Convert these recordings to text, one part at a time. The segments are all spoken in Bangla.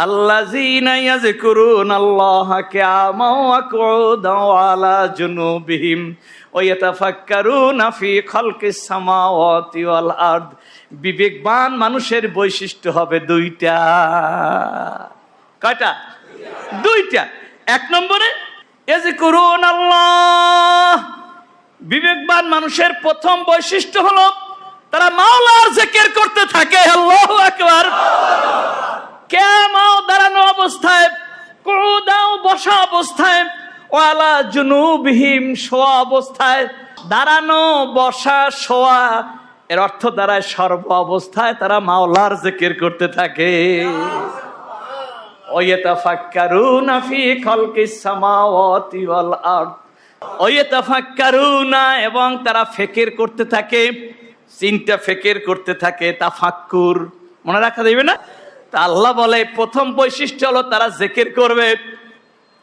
আল্লাহা বিবেকবান মানুষের বৈশিষ্ট্য হবে দুইটা। কয়টা? দুইটা। এক নম্বরে ইয়াযকুরুনা আল্লাহ বিবেকবান মানুষের প্রথম বৈশিষ্ট্য হলো, তারা মাওলার জিকির করতে থাকে। আল্লাহু আকবার। কেমাও দাঁড়ানো অবস্থায় কুদাও বসা অবস্থায়, ওয়ালা জুনুবহিম শোয়া অবস্থায়, দাঁড়ানো, বসা, শোয়া, এর অর্থ দ্বারায় সর্ব অবস্থায়, তারা মাওলার জিকির করতে থাকে। ওয়াতাফাক্কারুনা ফি খালকিস সামাওয়াতি ওয়াল আরদ। ওয়াতাফাক্কারুনা এবং তারা ফিকির করতে থাকে, চিন্তা ফিকির করতে থাকে, তাফাক্কুর। মনে রাখা যাবে না? তা আল্লাহ বলে, প্রথম বৈশিষ্ট্য হলো তারা জেকের করবে,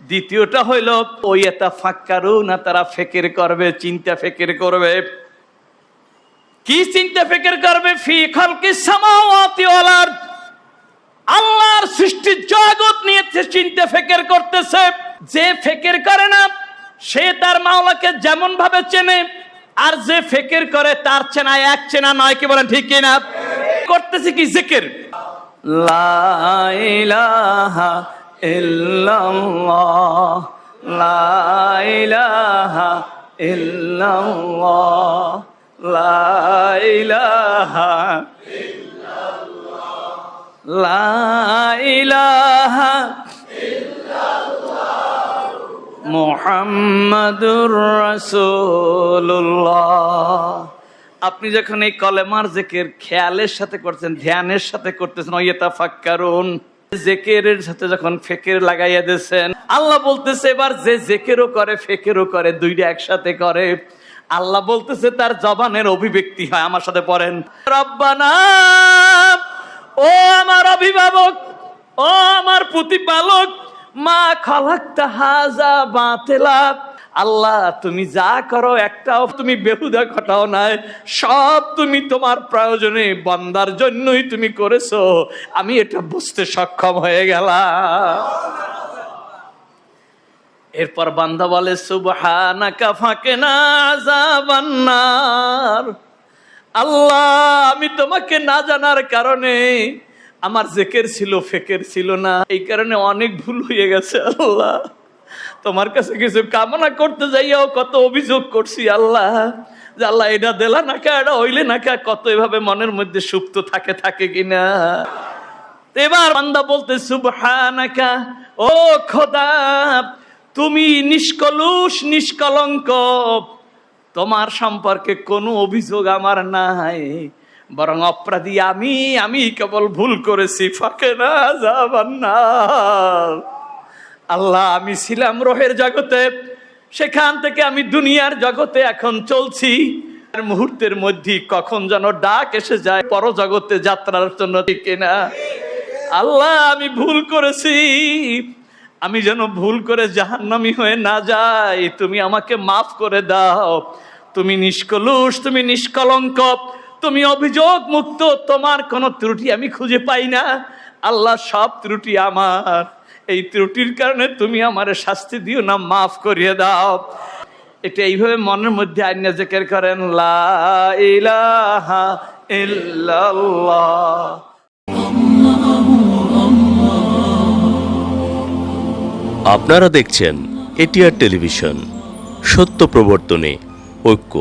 দ্বিতীয়টা হইল ওইটা ফাক্কারু না তারা ফেকের করবে, চিন্তা ফেকের করবে। কি চিন্তা ফেকের করবে? ফি খালকি সামাওয়াতি ওয়াল আরদ। আল্লাহর সৃষ্টি জগৎ নিয়ে চিন্তা ফেকের করতেছে। যে ফেকের করে না, সে তার মাওলাকে যেমন ভাবে চেনে, আর যে ফেকের করে তার চেনা এক চেনা নয়, কি বলেন ঠিক কিনা? করতেছে কি জিকির? লা ইলাহা ইল্লাল্লাহ লা ইলাহা ইল্লাল্লাহ লা ইলাহা লা ইলাহা মুহাম্মাদুর রাসূলুল্লাহ। আপনি যখন এই কলেমার জেকের খেয়ালের সাথে করছেন, ধ্যানের সাথে করতেছেন ওইতা ফাক্কারুন জেকেরের সাথে যখন ফেকের লাগাইয়া দিয়েছেন, আল্লাহ বলতেছে, এবার যে জেকেরও করে, ফেকেরও করে, দুইটা একসাথে করে। আল্লাহ বলতেছে, তার জবানের অভিব্যক্তি হয়, আমার সাথে পড়েন। রব্বানা, ও আমার অভিভাবক, ও আমার প্রতিপালক, মা খালাক্তা হাজা বাতেলা আল্লাহ, তুমি যা করো, একটাও তুমি বেহুদা ঘটাও নাই। সব তুমি তোমার প্রয়োজনে বন্দার জন্যই তুমি করেছ। আমি এটা বুঝতে সক্ষম হয়ে গেলাম। এরপর বান্দা বলে, সুবহানাকা ফাঁকে না যাবান্নার আল্লাহ, আমি তোমাকে না জানার কারণে আমার জেকের ছিল, ফেকের ছিল না। এই কারণে অনেক ভুল হয়ে গেছে, আল্লাহ। তোমার কাছে কিছু কামনা করতে যাইয়াও কত অভিযোগ করছি, আল্লাহ। যে আল্লাহ এটা দেলা না কা, এটা হইলে না কা, কত এভাবে মনের মধ্যে সুপ্ত থাকে থাকে কিনা। এবার বান্দা বলতে, সুবহানাকা, ও খোদা, তুমি নিষ্কলুষ, নিষ্কলঙ্ক। তোমার সম্পর্কে কোনো অভিযোগ আমার নাই। বরং অপরাধী আমি আমি কেবল ভুল করেছি। ফাঁকে না যাবার না আল্লাহ, আমি ছিলাম রোহের জগতে। সেখান থেকে আমি দুনিয়ার জগতে এখন চলছি। আর মুহূর্তের মধ্যে কখন যেন ডাক এসে যায়, পরজগতে যাত্রার জন্য ঠিক না আল্লাহ, আমি ভুল করেছি। আমি যেন ভুল করে জাহান্নামি হয়ে না যাই। তুমি আমাকে মাফ করে দাও। তুমি নিষ্কলুষ, তুমি নিষ্কলঙ্ক, তুমি অভিযোগ মুক্ত তোমার কোনো ত্রুটি আমি খুঁজে পাই না। আল্লাহ, সব ত্রুটি আমার। এই ত্রুটির কারণে তুমি আমার শাস্তি দিও না, মাফ করিয়ে দাও। এটা এইভাবে মনের মধ্যে আইনা জেকের করেন, লা আপনারা দেখছেন এটিআর টেলিভিশন, সত্য প্রবর্তনে ঐক্য।